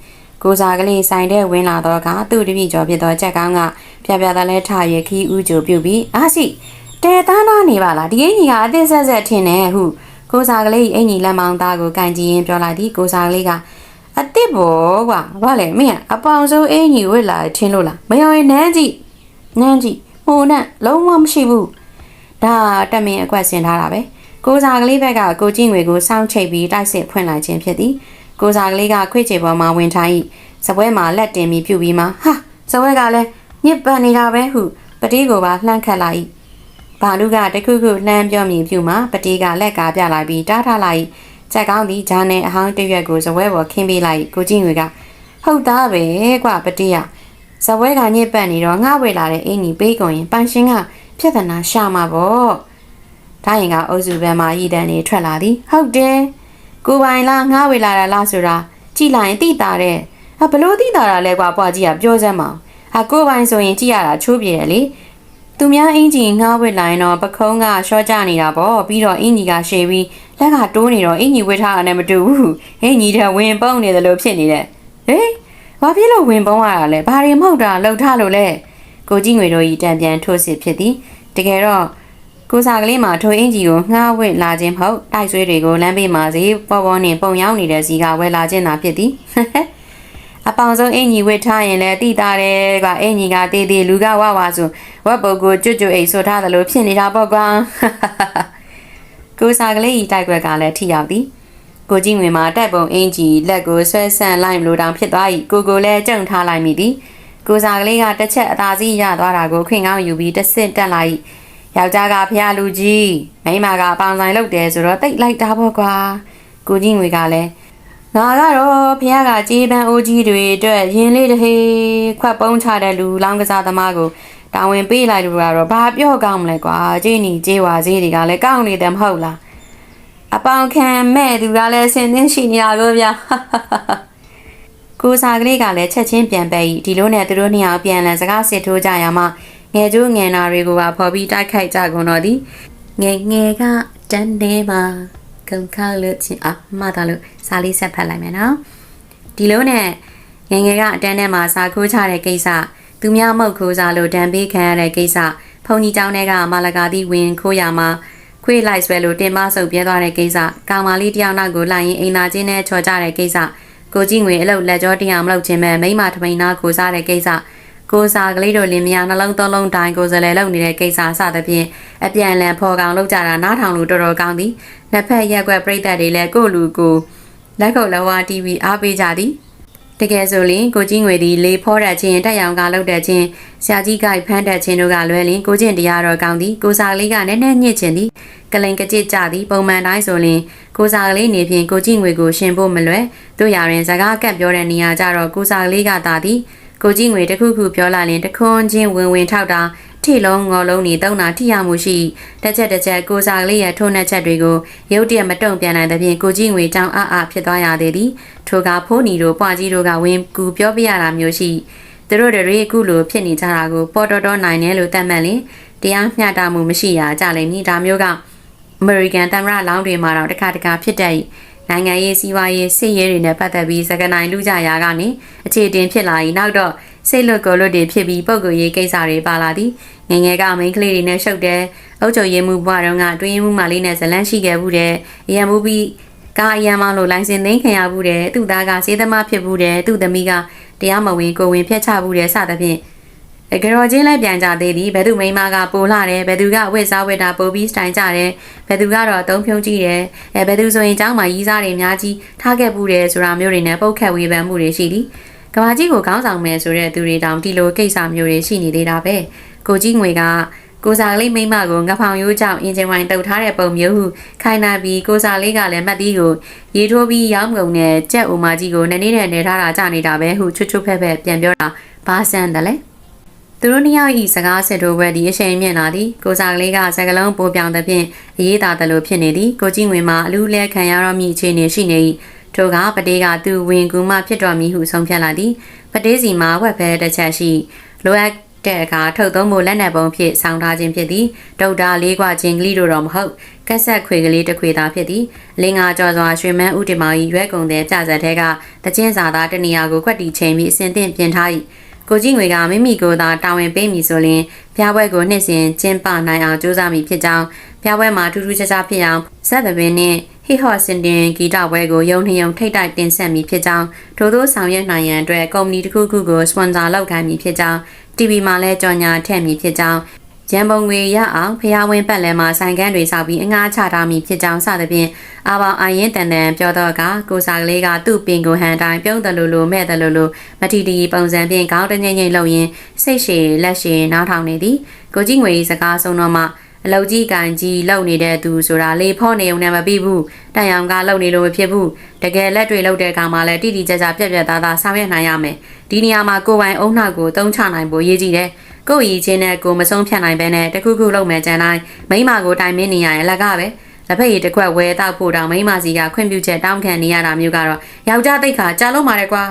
S1: ကိုစားကလေးဆိုင်တဲ့ဝင်းလာတော့ကသူ့တပည့်ကျော်ဖြစ်သောကြက်ကောင်းကပြပြသားလဲထရခီးဦးကြိုပြုတ်ပြီးအာစီတဲသားနာနေပါလားဒီအင်ကြီးကအသစ်ဆက်ဆက်ထင်တယ်ဟုကိုစားကလေးအင်ကြီးလက်မောင်းသားကိုကန်ကြည့်ရင်ပြောလိုက်သည်ကိုစားကလေးက အစ်စ်ဘောကွာဘာလဲမင်းကအပေါင်စိုးအင်ကြီးဝစ်လာထင်လို့လားမယောရင်နန်းကြည့်နန်းကြည့်ဟိုနဲ့လုံးဝမရှိဘူးဒါတက်မင်းအကွက်ဆင်ထားတာပဲကိုစားကလေးဘက်ကကိုကြည့်ငွေကိုစောင့်ချိတ်ပြီးတိုက်စစ်ဖွင့်လိုက်ခြင်းဖြစ်သည်ကိုစားကလေးကခွေ့ချေပေါ်မှာဝင်ထိုင်၏စပွဲမှာလက်တင်ပြီးပြုတ်ပြီးမှဟာစပွဲကလည်းညစ်ပန်နေတာပဲဟုပတိကိုပါလှမ်းခတ်လိုက်၏ဘာလူကတခုခုလှမ်းပြောမြည်ပြုမှပတိကလက်ကားပြလိုက်ပြီးတားထားလိုက် ချက်ကောင်းသည်ဂျာနယ်အဟောင်းတရွက်ကိုစပွဲပေါ်ခင်းပေးလိုက်ကိုကြည့်ငွေကဟုတ်သားပဲကွပတိရစပွဲကညစ်ပတ်နေတော့ငှဝေလာတဲ့အင်းကြီးပေးကုန်ရင်ပန်ရှင်ကပြဿနာရှာမှာပေါ့ဒါရင်ကအုပ်စုဘက်မှာရည်တန်းနေထွက်လာသည်ဟုတ်တယ်ကိုပိုင်လားငှဝေလာတာလားဆိုတာကြည်လိုက်ရင်တိတာတဲ့ဟာဘလို့တိတာတာလဲကွာပွားကြီးကပြောစမ်းမအောင်ဟာကိုပိုင်ဆိုရင်ကြည်ရတာချိုးပြေတယ်လေသူများအင်ဂျီငှားဝစ်လိုက်တော့ပခုံးကရှော့ကြနေတာပေါ့ပြီးတော့အင်ဂျီကရှည်ပြီး လက်ကတိုးနေတော့အင်ဂျီဝစ်ထားတာနဲ့မတူဘူးအင်ဂျီတဲ့ဝင်ပုံးနေတယ်လို့ဖြစ်နေတယ်ဟေးဘာဖြစ်လို့ဝင်ပုံးရတာလဲဘာတွေမဟုတ်တာလှုပ်ထားလို့လဲကိုကြီးငွေတို့ဤတံပြန်ထိုးစစ်ဖြစ်သည်တကယ်တော့ကိုစားကလေးမှာထိုအင်ဂျီကိုငှားဝစ်လာခြင်းမဟုတ်တိုက်ဆွဲတွေကိုလမ်းဘေးမှာစီပေါ်ပေါ်နဲ့ပုံရောက်နေတဲ့စီကဝယ်လာခြင်းသာဖြစ်သည်အပေါင်ဆုံးအင်ကြီးဝစ်ထားရင်လည်းတိတာတယ်ကအင်ကြီးကတေးသေးလူကဝဝဆိုဝက်ပုတ်ကိုကြွကြွအိတ်ဆိုထားသလိုဖြစ်နေတာပေါ့ကွာ ကိုစားကလေးဤတိုက်ွက်ကလည်းထိရောက်သည်ကိုကြီးငွေမှာတက်ပုံအင်ကြီးလက်ကိုဆွဲဆန့်လိုက်လို့တောင်ဖြစ်သွား၏ကိုကိုလည်းကြုံထားလိုက်မိသည်ကိုစားကလေးကတစ်ချက်အသာစီးရသွားတာကိုခွင်ကောင်းယူပြီးတစ်ဆင့်တက်လိုက်ယောက်ျားကဖះလူကြီးမိန်းမကပေါင်ဆိုင်လုပ်တယ်ဆိုတော့တိတ်လိုက်တာပေါ့ကွာကိုကြီးငွေကလည်းငါကတော့ဖះကကြေးပန်းအိုးကြီးတွေအတွက်ရင်းလေးတစ်ဟေးခွက်ပုံးချတဲ့လူလောင်းကစားသမားကို တာဝန်ပေးလိုက်လို့ကတော့ဘာပြောကောင်းမလဲကွာကြေးနီကြေးဝါဈေးတွေကလည်းကောင်းနေတယ်မဟုတ်လားအပေါင်ခံမဲ့သူကလည်းဆင်သင်းရှိနေတာကိုဗျာကိုစားကလေးကလည်းချက်ချင်းပြန်ပဲ့ဤဒီလိုနဲ့သူတို့နှစ်ယောက်ပြန်လည်စကားစစ်ထိုးကြရမှာငယ်ကျိုးငယ်နာတွေကိုပါဖော်ပြီးတိုက်ခိုက်ကြကုန်တော့သည်ငယ်ငယ်ကတန်းနေမှာကုံခါလို့ချင်းအမှတ်တာလို့စာလေးဆက်ဖတ်လိုက်မယ်နော်ဒီလိုနဲ့ငယ်ငယ်ကအတန်းထဲမှာစာခိုးချတဲ့ကိစ္စ သူများမုတ်ခိုးစားလို့ဒဏ်ပေးခံရတဲ့ကိစ္စဖုန်ကြီးကျောင်းထဲကမာလကာတိဝင်ခိုးရမှာခွေးလိုက်ဆွဲလို့တင်မဆုပ်ပြဲသွားတဲ့ကိစ္စကောင်မလေးတယောက်နောက်ကိုလိုက်ရင်အိမ်သာချင်းနဲ့ချော်ကြတဲ့ကိစ္စကိုကြီးငွေအလုတ်လက်ကြောတရားမလုပ်ခြင်းမဲ့မိမထမိန်နာကိုစားတဲ့ကိစ္စကိုစားကလေးတို့လင်းမြနှလုံးသုံးလုံးတိုင်းကိုစလဲလုပ်နေတဲ့ကိစ္စစသဖြင့်အပြန်လန်ဖော်ကောင်လုပ်ကြတာနားထောင်လို့တော်တော်ကောင်းသည်နှစ်ဖက်ရက်ွက်ပြိသက်တွေလည်းကိုလူကိုလက်ကုပ်လဝါ TV အားပေးကြသည် တကယ်ဆိုရင်ကိုကြီးငွေသည်လေဖောတတ်ခြင်းတက်ရောင်ကလုပ်တတ်ခြင်းဆရာကြီးကဖမ်းတတ်ခြင်းတို့ကလွဲလင်ကိုကျင့်တရားတော်ကောင်းသည်ကိုစာလေးကနည်းနည်းညစ်ခြင်းသည်ကလိန်ကကြစ်ကြသည်ပုံမှန်တိုင်းဆိုရင်ကိုစာလေးနေဖြင့်ကိုကြီးငွေကိုရှင်ဖို့မလွယ်တို့ရရင်စကားကပ်ပြောတဲ့နေရာကြတော့ကိုစာလေးကသာသည်ကိုကြီးငွေတစ်ခုခုပြောလာရင်တခွန်းချင်းဝင်ဝင်ထောက်တာ ထိလုံးငေါ်လုံးနေတုံးတာထိရမှုရှိတစ်ချက်တစ်ချက်ကိုစာကလေးရဲ့ထိုးနှက်ချက်တွေကိုရုတ်တရက်မတုံ့ပြန်နိုင်တဲ့ဖြင့်ကိုကြီးငွေတောင်းအားအားဖြစ်သွားရသေးသည်ထိုကဖိုးနီတို့ပွားကြီးတို့ကဝင်ကူပြောပြရတာမျိုးရှိသူတို့တွေအခုလိုဖြစ်နေကြတာကိုပေါ်တော်တော်နိုင်တယ်လို့သတ်မှတ်လင်တရားမျှတမှုမရှိရကြလိမ့်မည်ဒါမျိုးကအမေရိကန်သမ္မတလောင်းတွေမှာတော့တစ်ခါတခါဖြစ်တတ်၏နိုင်ငံရေးစီးပွားရေးစစ်ရေးတွေနဲ့ပတ်သက်ပြီးစကနိုင်လူကြရာကနေအခြေတင်ဖြစ်လာပြီးနောက်တော့ စိတ်လွတ်ကိုလွတ်တွေဖြစ်ပြီးပုံကိုယ်ရေးကိစ္စတွေပါလာသည်ငငယ်ကမိန်းကလေးတွေနဲ့ရှုပ်တယ်အုတ်ချုပ်ရေးမှုဘွားတော့ကတွင်းမှုမလေးနဲ့ဇလန်းရှိခဲ့ဘူးတဲ့အရန်မှုပြီးကာအရန်မလို့လိုင်စင်သိမ်းခံရဘူးတဲ့သူ့သားကစေးသမားဖြစ်ဘူးတဲ့သူ့သမီးကတရားမဝင်ကိုဝင်ဖျက်ချဘူးတဲ့စသဖြင့်အကရောချင်းလိုက်ပြန်ကြသေးသည်ဘယ်သူမိန်းမကပိုလာတယ်ဘယ်သူကဝက်စားဝက်တာပိုပြီးစတိုင်ကြတယ်ဘယ်သူကတော့အသုံးဖြုံးကြည့်တယ်အဲဘယ်သူဆိုရင်ကျောင်းမှာရီးစားတွေအများကြီးထားခဲ့ဘူးတယ်ဆိုတာမျိုးတွေနဲ့ပုတ်ခတ်ဝေဖန်မှုတွေရှိသည် ကဘာကြီးကိုခေါင်းဆောင်မယ်ဆိုတဲ့သူတွေတောင်ဒီလိုကိစ္စမျိုးတွေရှိနေသေးတာပဲကိုကြီးငွေကကိုစာလေးမိမကိုငဖောင်ရိုးကြောင့်အင်ဂျင်ဝိုင်တုတ်ထားတဲ့ပုံမျိုးဟုခိုင်နာပြီးကိုစာလေးကလည်းမှတ်သီးကိုရေထိုးပြီးရောင်းငုံနဲ့ကြက်အိုမာကြီးကိုနည်းနည်းနဲ့နေထားတာကြနေတာပဲဟုချွတ်ချွတ်ဖက်ဖက်ပြန်ပြောတာဘာဆန်းတယ်လဲသူတို့နှစ်ယောက်ဤစကားစစ်တို့ဘက်ဒီအချိန်မြင့်လာသည်ကိုစားကလေးကစကလုံးပိုးပြောင်သဖြင့်အေးသာတယ်လို့ဖြစ်နေသည်ကိုကြီးငွေမှာအလူလဲခံရတော့မည်အခြေအနေရှိနေ၏ ထိုကပတေးကသူဝင်ကူမှဖြစ်တော်မူဟုဆုံးဖြတ်လာသည်ပတေးစီမှာဝက်ဖဲတစ်ချက်ရှိလိုအပ်တဲ့အခါထုတ်သုံးမှုလက်နက်ပုံဖြင့်ဆောင်းထားခြင်းဖြစ်သည်ဒုတ်တာလေးကွာချင်းကလေးတို့တော့မဟုတ်ကက်ဆက်ခွေကလေးတစ်ခွေသာဖြစ်သည်လင်းငါကြော်စွာရွှေမန်းဦးတင်မောင်၏ရွက်ကုန်တဲ့ပြဇက်ထဲကတချင်းစာသားတနေရာကိုကွက်တီချိန်ပြီးအစင်သင့်ပြင်ထား၏ကိုကြီးငွေကမိမိကိုယ်သာတာဝန်ပေးမည်ဆိုရင်ဖျားပွဲကိုနှစ်စဉ်ကျင်းပနိုင်အောင်ကြိုးစားမိဖြစ်ကြောင်း ပြပွဲမှာထူးထူးခြားခြားဖြစ်အောင်ဇက်သပင်နှင့်ဟိဟော့စင်တင်ဂီတပွဲကိုယုံနှယုံထိတ်တိုက်တင်ဆက်မိဖြစ်ကြောင်းထို့သောဆောင်ရွက်နိုင်ရန်အတွက်ကုမ္ပဏီတစ်ခုခုကိုစပွန်ဆာလုပ်ခိုင်းမိဖြစ်ကြောင်း TV မှာလည်းကြော်ညာထည့်မိဖြစ်ကြောင်းရန်ပုံငွေရအောင်ဖျားဝင်းပတ်လည်မှာဆိုင်ကန်းတွေဆောက်ပြီးအငှားချထားမိဖြစ်ကြောင်းစသဖြင့်အာပေါင်အရင်တန်တန်ပြောတော့ကကိုစာကလေးကသူ့ပင်ကိုဟန်တိုင်းပြုံးတယ်လို့လို့မဲ့တယ်လို့လို့မထီတီပုံစံဖြင့်ခေါင်းတငိမ့်ငိမ့်လှုပ်ရင်းစိတ်ရှည်လက်ရှည်နားထောင်နေသည်ကိုကြီးငွေစကားဆုံးတော့မှ အလုတ်ကြီးကန်ကြီးလှုပ်နေတဲ့သူဆိုတာလေဖော့နေုံနဲ့မပြီးဘူးတန်ရောင်ကလှုပ်နေလို့မဖြစ်ဘူးတကယ်လက်တွေလှုပ်တဲ့အခါမှာလည်းတိတိကျကျပြက်ပြက်သားသားဆောင်ရွက်နိုင်ရမယ်ဒီနေရာမှာကိုပိုင်အုံနှောက်ကိုတုံးချနိုင်ဖို့ရည်ကြည်တယ်ကိုယ့်ရည်ချင်းနဲ့ကိုမဆုံးဖြတ်နိုင်ဘဲနဲ့တခုခုလုပ်မယ်ကြံတိုင်းမိမကိုတိုင်မင်းနေရရင်လက်ကပဲလက်ဖက်ရည်တစ်ခွက်ဝဲတောက်ဖို့တောင်မိမစီကခွင့်ပြုချက်တောင်းခံနေရတာမျိုးကတော့ယောက်ျားတိတ်ခါကြာလို့ပါတယ်ကွာ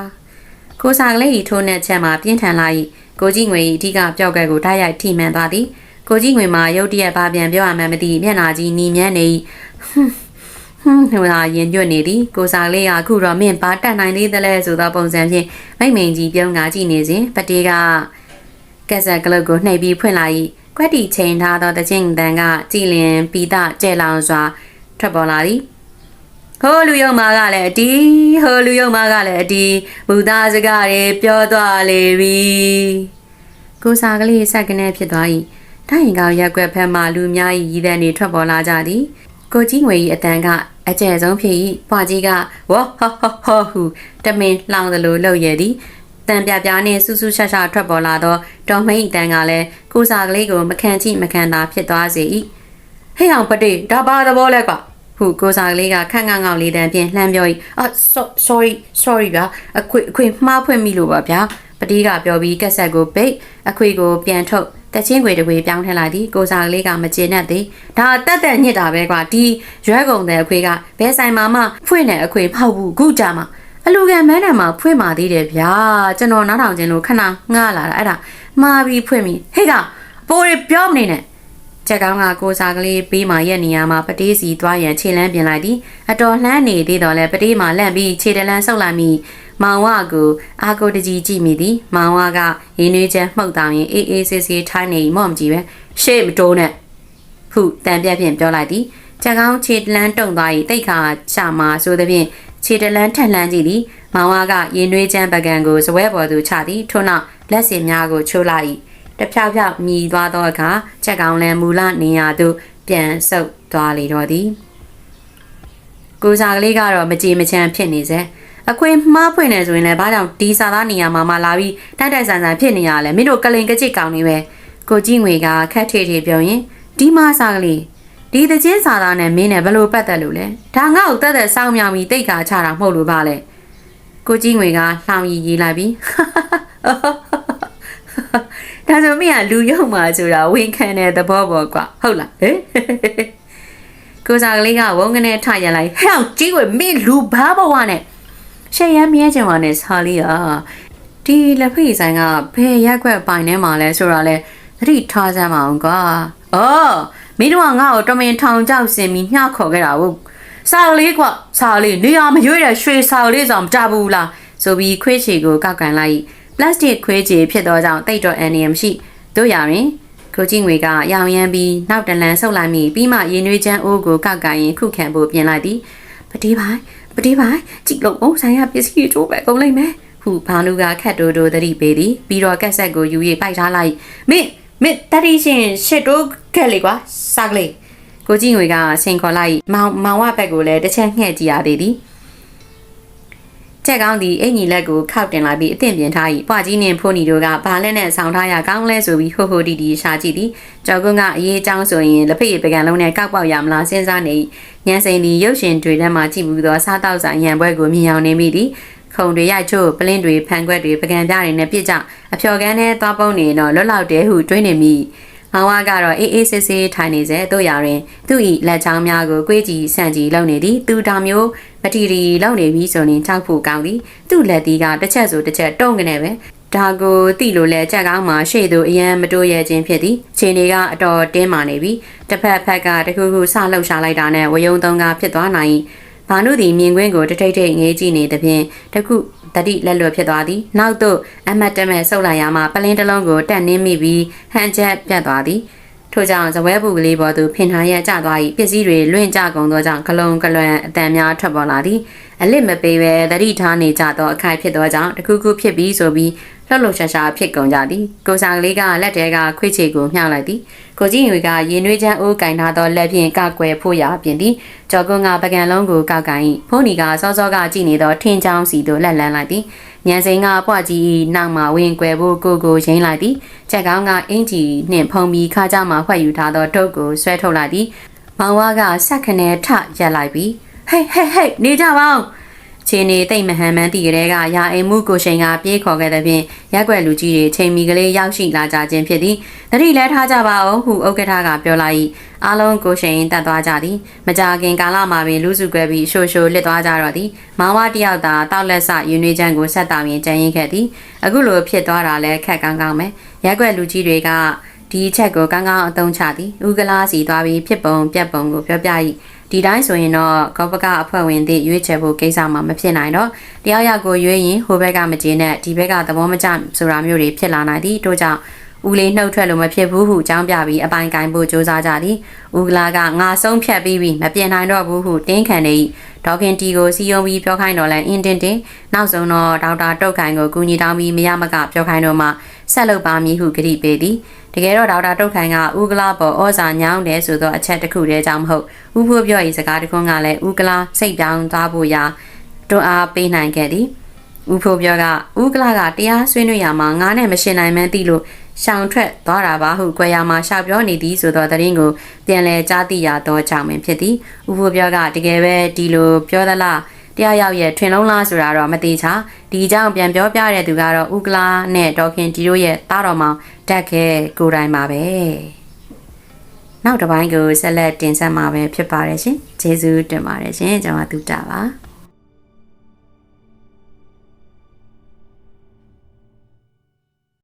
S1: ကိုစာကလေးဤထိုးနဲ့ချက်မှာပြင်းထန်လာ၏ကိုကြီးငွေဤအဓိကပျောက်ကဲကိုတိုက်ရိုက်ထိမှန်သွားသည် ကိုကြီးငွေမှာရုတ်တရက်ပါပြန်ပြောရမှန်းမသိမျက်နာကြီးနီမြန်းနေ၏ဟွန်းဟွန်းဟိုလာရင်ညွတ်နေသည်ကိုစာလေးကအခုတော့မင်းပါတတ်နိုင်သေးသလဲဆိုသောပုံစံဖြင့်မိတ်မိန်ကြီးပြုံးကားကြည့်နေစဉ်ပတေးကကက်ဆက်ကလုတ်ကိုနှိပ်ပြီးဖွင့်လာ၏ကွက်တီချိန်ထားသောတချင်းတန်ကကြည်လင်ပီတာကျဲလောင်စွာထွက်ပေါ်လာသည်ဟိုလူယုံမာကလည်းအတီးဟိုလူယုံမာကလည်းအတီးဘူသားစကားတွေပြောသွားလေပြီကိုစာကလေးစက်ကနေဖြစ်သွား၏ တိုင်းရင်ကောက်ရက်ွက်ဖက်မှလူများ၏ရည်တန်းတွေထွက်ပေါ်လာကြသည်ကိုကြီးငွေ၏အတန်ကအကျယ်ဆုံးဖြစ်၏ပွားကြီးကဝဟဟဟဟုတမင်လောင်သလိုလှုပ်ရသည်တန်ပြပြနှင့်ဆူဆူရှာရှာထွက်ပေါ်လာသောတော်မိတ်တန်ကလည်းကိုစာကလေးကိုမခံချိမခံသာဖြစ်သွားစေ၏ဟဲ့အောင်ပတေဒါပါသဘောလဲကွာဟုကိုစာကလေးကခန့်ခန့်ငေါက်လေးတန်ဖြင့်လှမ်းပြော၏အာ sorry sorry ဗျာအခွေအခွေမှားဖွင့်မိလို့ပါဗျာပတိကပြောပြီးကက်ဆက်ကိုပိတ်အခွေကိုပြန်ထုတ် တချင်းခွေတခွေပြောင်းထည့်လိုက်သည်ကိုစာကလေးကမကျေနပ်သည်ဒါတက်တက်ညစ်တာပဲကွာဒီရွက်ကုန်တဲ့အခွေကဘဲဆိုင်မှာမှဖွင့်တဲ့အခွေဖောက်ဘူးခုကြမှာအလူကံမန်းတံမှာဖွင့်ပါသေးတယ်ဗျာကျွန်တော်နားထောင်ခြင်းလို့ခဏငှားလာတာအဲ့ဒါမှားပြီးဖွင့်ပြီဟေ့ကပိုးရပြောမနေနဲ့ချက်ကောင်းကကိုစာကလေးပေးမှရက်နေရမှာပတေးစီသွားရန်ခြေလန်းပြင်လိုက်သည်အတော်လှမ်းနေသေးတော့လဲပတေးမှလန့်ပြီးခြေတလန်းဆုပ်လိုက်မိ မောင်ဝကိုအာကိုတကြီးကြည့်မိသည်မောင်ဝကရင်းနှွေးချမ်းမှုတ်တောင်ရင်အေးအေးဆေးဆေးထိုင်းနေမော့မကြည့်ပဲရှေ့မတိုးနဲ့ဟုတန်ပြက်ဖြင့်ပြောလိုက်သည်ချက်ကောင်းခြေတလန်းတုံသွား၏တိတ်ခါချမှာဆိုသည်ဖြင့်ခြေတလန်းထက်လှမ်းကြည့်သည်မောင်ဝကရင်နှွေးချမ်းပကံကိုစပွဲပေါ်သို့ချသည်ထို့နောက်လက်စင်များကိုချိုးလိုက်၏တဖြောက်ဖြောက်မြည်သွားသောအခါချက်ကောင်းလန်မူလနေရာသို့ပြန်ဆုပ်သွားလေတော့သည်ကိုစားကလေးကတော့မကြေမချမ်းဖြစ်နေစေ အခွင့်မှားဖွင့်နေဆိုရင်လည်းဘာကြောင့်ဒီစာသားနေရာမှာမလာပြီးတိုက်တိုက်ဆန်ဆန်ဖြစ်နေရလဲမင်းတို့ကလိန်ကကြစ်ကောင်းနေပဲကိုကြည့်ငွေကခက်ထေထေပြောရင်ဒီမစားကလေးဒီတချင်းစာသားနဲ့မင်းနဲ့ဘလို့ပတ်သက်လို့လဲဒါငါ့ကိုတက်တက်စောင်းမြောင်ပြီးတိတ်ခါချတာမဟုတ်လို့ပါလဲကိုကြည့်ငွေကလှောင်ရည်ရေးလိုက်ပြီးဒါဆိုမင်းကလူယုံမှာဆိုတာဝန်ခံတဲ့သဘောပေါ့ကွာဟုတ်လားဟဲ့ကိုစားကလေးကဝုန်းကနေထရလိုက်ဟဲ့အောင်ကြီးကိုမင်းလူဘာဘဝနဲ့ ရှယ်ရမ်းမြဲချင်ပါနဲ့စာလေးอ่ะဒီလက်ဖိတ်ဆိုင်ကဘယ်ရက်ွက်ပိုင်ထဲမှာလဲဆိုတာလဲသတိထားစမ်းပါအောင်ကွာအော်မင်းတို့ကငါ့ကိုတမင်ထောင်ကြောက်စင်ပြီးညှောက်ခေါ်ခဲ့တာဟုတ်စာလေးကွာစာလေးနေရာမရွေးတဲ့ရွှေစာလေးဆောင်မကြဘူးလားဆိုပြီးခွေးချီကိုကောက်ကန်လိုက်ပလတ်စတစ်ခွေးချီဖြစ်သောကြောင့်တိတ်တော့အန်နီယမ်ရှိတို့ရရင်ကိုကြီးငွေကရောင်ရမ်းပြီးနောက်တလန်ဆုပ်လိုက်မိပြီးမှရင်နွေးချမ်းအိုးကိုကောက်ကန်ရင်ခုခံဖို့ပြင်လိုက်သည်ပတိပိုင်း ပတိပိုင်းကြည့်လို့အောင်ဆိုင်ရပစ္စည်းချိုးပဲကုန်လိုက်မယ်ဟုဘာနုကခတ်တိုးတိုးသတိပေးသည်ပြီးတော့ကက်ဆက်ကိုယူ၍ပိုက်ထားလိုက်မင်းမင်းတတိရှင်ရှစ်တိုးခဲ့လေကွာစားကလေးကိုကြီးငွေကဆင်ခေါ်လိုက်မောင်မောင်ဝဘက်ကိုလည်းတစ်ချက်ငှဲ့ကြည့်ရသေးသည် ချက်ကောင်းသည်အင်ကြီးလက်ကိုခောက်တင်လာပြီးအသင့်ပြင်ထား၏ပွားကြီးနှင့်ဖိုးနီတို့ကဘာလက်နဲ့ဆောင်းထားရကောင်းလဲဆိုပြီးဟိုဟိုတီတီရှာကြည့်သည်ကျော်ကွန်းကအရေးအကြောင်းဆိုရင်လက်ဖက်ရည်ပကံလုံးနဲ့ကောက်ပေါက်ရမလားစဉ်းစားနေညံစိန်သည်ရုပ်ရှင်တွေထဲမှာကြည့်ဘူးသောစားတောက်ဆိုင်ရံပွဲကိုမြင်အောင်နေမိသည်ခုံတွေရိုက်ချို့ပလင်းတွေဖန်ခွက်တွေပကံပြားတွေနဲ့ပြစ်ကြအဖျော်ကန်းနဲ့သွားပုံးနေတော့လွတ်လောက်တယ်ဟုတွေးနေမိ မောင်ဝါကတော့အေးအေးဆေးဆေးထိုင်နေစေတို့ရရင် သူ့ဤလက်ချောင်းများကိုကွေးကြည့်ဆန့်ကြည့်လုံနေသည်သူတောင်မျိုးမတီတီလုံနေပြီဆိုရင်ချောက်ဖို့ကောင်းသည်သူ့လက်သီးကတစ်ချက်ဆိုတစ်ချက်တုံးကနေပဲဒါကိုတိလို့လဲကြက်ကောင်းမှာရှေ့သို့အရန်မတိုးရခြင်းဖြစ်သည်ခြေနေကအတော်တင်းမာနေပြီတစ်ဖက်ဖက်ကတခုခုဆလှုပ်ရှားလိုက်တာနဲ့ဝယုံသုံးကဖြစ်သွားနိုင်ဘာနုသည်မြင်ကွင်းကိုတထိတ်ထိတ်ငေးကြည့်နေသဖြင့်တခု တတိလက်လွတ်ဖြစ်သွားသည်နောက်သို့အမတ်တမဲ့ဆုပ်လိုက်ရမှပလင်းတစ်လုံးကိုတက်နှင်းမိပြီးဟန်ချက်ပြတ်သွားသည်ထို့ကြောင့်ဇပွဲပူကလေးပေါ်သို့ဖင်ထားရကျသွား၏ပစ္စည်းတွေလွင့်ကျကုန်သောကြောင့်ဂလုံဂလွန်အတန်များထွက်ပေါ်လာသည်အလစ်မပေးပဲတတိထားနေကြသောအခိုက်ဖြစ်သောကြောင့်တခုခုဖြစ်ပြီးဆိုပြီး လှုပ်လှုပ်ရှားရှားဖြစ်ကုန်ကြသည်ကိုဆောင်လေးကလက်တဲကခွေးချေကိုမြှောက်လိုက်သည်ကိုကြီးငွေကရင်နှွေးချမ်းအိုးကင်ထားသောလက်ဖြင့်ကကွယ်ဖို့ရာပြင်သည်ကြော်ကွန်းကပကံလုံးကိုကောက်ကင်၏ဖုန်းဒီကစောစောကကြည့်နေသောထင်းချောင်းစီသို့လက်လန်းလိုက်သည်ညံစိန်ကပွားကြီး၏နောက်မှဝင်ကွယ်ဖို့ကိုကိုရင်းလိုက်သည်ချက်ကောင်းကအင်ကြီးနှင့်ဖုံပြီးခါကြမှဖွက်ယူထားသောတုတ်ကိုဆွဲထုတ်လိုက်သည်မောင်ဝါကဆက်ခနဲ့ထရက်လိုက်ပြီးဟေးဟေးဟေးနေကြပါဦး ခြေနေတိတ်မဟန်မှန်းတည်ကြတဲ့ကရာအိမ်မှုကိုရှိန်ကပြေးခေါ်ခဲ့တဲ့ဖြင့်ရက်ွက်လူကြီးတွေချိန်မီကလေးရောက်ရှိလာကြခြင်းဖြစ်သည်တတိလဲထားကြပါအောင်ဟုဥက္ကဋ္ဌကပြောလိုက်၏အားလုံးကိုရှိန်တက်သွားကြသည်မကြခင်ကာလမှာပင်လူစုကွဲပြီးရှိုရှိုလစ်သွားကြတော့သည်မောင်ဝတယောက်သာတောက်လက်ဆယူနေချမ်းကိုဆက်တာမြင်ကြံရင်ခဲ့သည်အခုလိုဖြစ်သွားတာလဲခက်ကောင်းကောင်းပဲရက်ွက်လူကြီးတွေကဒီအချက်ကိုကောင်းကောင်းအသုံးချသည်ဥကလားစီသွားပြီးဖြစ်ပုံပြက်ပုံကိုပြောပြ၏ ဒီတိုင်းဆိုရင်တော့ကောပကအဖွဲ့ဝင်တွေရွေးချယ်ဖို့ကိစ္စမှမဖြစ်နိုင်တော့တယောက်ယောက်ကိုရွေးရင်ဟိုဘက်ကမကျေနပ်ဒီဘက်ကသဘောမကျဆိုတာမျိုးတွေဖြစ်လာနိုင်သည်တို့ကြောင့်ဦးလေးနှုတ်ထွက်လို့မဖြစ်ဘူးဟုအကြောင်းပြပြီးအပိုင်ကိုင်ဖို့စ조사ကြသည်ဦးကလာကငါဆုံးဖြတ်ပြီးပြီမပြင်နိုင်တော့ဘူးဟုတင်းခံနေ၏ဒေါခင်တီကိုစီယုံပြီးပြောခိုင်းတော့လဲအင်းတင်းတင်းနောက်ဆုံးတော့ဒေါက်တာတုတ်ခိုင်ကိုကူညီတောင်းပြီးမရမကပြောခိုင်းတော့မှ ဆက်လုပ်ပါမည်ဟုကြတိပေးသည်တကယ်တော့ဒေါက်တာတုတ်ခိုင်ကဥကလာပေါ်ဩဇာညောင်းတယ်ဆိုတော့အချက်တစ်ခုတည်းကြောင့်မဟုတ်ဥဖို့ပြောရေးစကားတခွန်းကလည်းဥကလာစိတ်ပြောင်းသွားဖို့ရာတွန်းအားပေးနိုင်ခဲ့သည်ဥဖို့ပြောကဥကလာကတရားဆွေးနွေးရမှာငါနဲ့မရှင်နိုင်မှန်းသိလို့ရှောင်ထွက်သွားတာပါဟုကြွယ်ရမှာရှောက်ပြောနေသည်ဆိုတော့တရင်ကိုပြန်လဲကြားသိရသောကြောင့်ပင်ဖြစ်သည်ဥဖို့ပြောကတကယ်ပဲဒီလိုပြောသလား တရားရောက်ရဲ့ထွင်လုံးလားဆိုတာတော့မသေးချာဒီအကြောင်းပြန်ပြောပြတဲ့သူကတော့ဥကလာနဲ့ဒေါခင်တီတို့ရဲ့တားတော်မောင်တက်ခဲကိုယ်တိုင်ပါပဲနောက်တစ်ပိုင်းကိုဆက်လက်တင်ဆက်မှာပဲဖြစ်ပါတယ်ရှင်ကျေးဇူးတင်ပါတယ်ရှင်ကျွန်မတူတာပါ